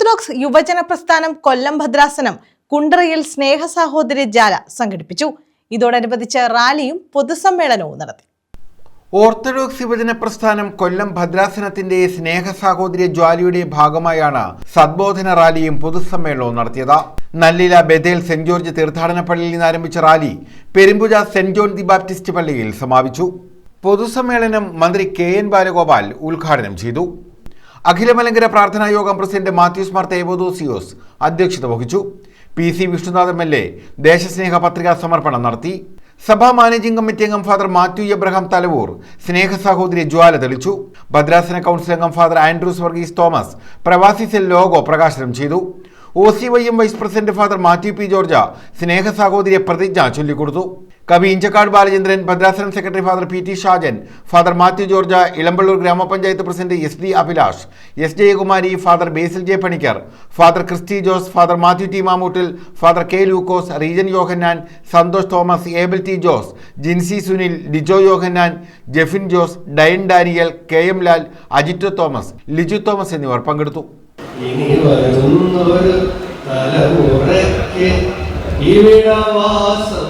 Orthodox യുവജന പ്രസ്ഥാനം കൊല്ലം ഭദ്രാസനം കുണ്ടറയിൽ സ്നേഹ സഹോദരി ജാല സംഘടിപ്പിച്ചു. ഇതോടനുബന്ധിച്ച് റാലിയും പൊതുസമ്മേളനവും നടത്തി. ഓർത്തഡോക്സ് യുവജന പ്രസ്ഥാനം കൊല്ലം ഭദ്രാസനത്തിന്റെ സ്നേഹ സഹോദരി ജ്വാലിയുടെ ഭാഗമായാണ് സദ്ബോധന റാലിയും പൊതുസമ്മേളനവും നടത്തിയത്. നല്ലില ബദേൽ സെന്റ് ജോർജ് തീർത്ഥാടന പള്ളിയിൽ നിന്ന് ആരംഭിച്ച rally Perumpuzha saint John the Baptist പള്ളിയിൽ സമാപിച്ചു. പൊതുസമ്മേളനം മന്ത്രി കെ എൻ ബാലഗോപാൽ ഉദ്ഘാടനം ചെയ്തു. അഖിലമലങ്കര പ്രാർത്ഥനാ യോഗം പ്രസിഡന്റ് മാത്യൂസ് മാർ തേവോദോസിയോസ് അധ്യക്ഷത വഹിച്ചു. P C Vishnunath M L A ദേശസ്നേഹ പത്രികാ സമർപ്പണം നടത്തി. സഭാ മാനേജിംഗ് കമ്മിറ്റി അംഗം ഫാദർ മാത്യു എബ്രഹാം തലവൂർ സ്നേഹ സഹോദരി ജ്വാല തെളിച്ചു. ഭദ്രാസന കൗൺസിൽ അംഗം ഫാദർ ആൻഡ്രൂസ് വർഗീസ് തോമസ് പ്രവാസി സെൽ ലോഗോ പ്രകാശനം ചെയ്തു. O C Y M vice president father Mathew P George സ്നേഹ സഹോദരിയെ പ്രതിജ്ഞ ചൊല്ലിക്കൊടുത്തു. കവി Inchakkad Balachandran ഭദ്രാസനം secretary father P T Shajan father Mathew George Elampalloor ഗ്രാമപഞ്ചായത്ത് president S D Abhilash S Jayakumari father Basil J Panicker father Christy Jose father Mathew T Mamoottil father K Lukose Regan Yohannan Santhosh Thomas Able T Jose Jincy Sunil Dijo Yohannan Jefin Jose Dion Daniel K M Lal Ajito Thomas Liju Thomas എന്നിവർ പങ്കെടുത്തു. ഇവിടവാസം സാധ്യമോ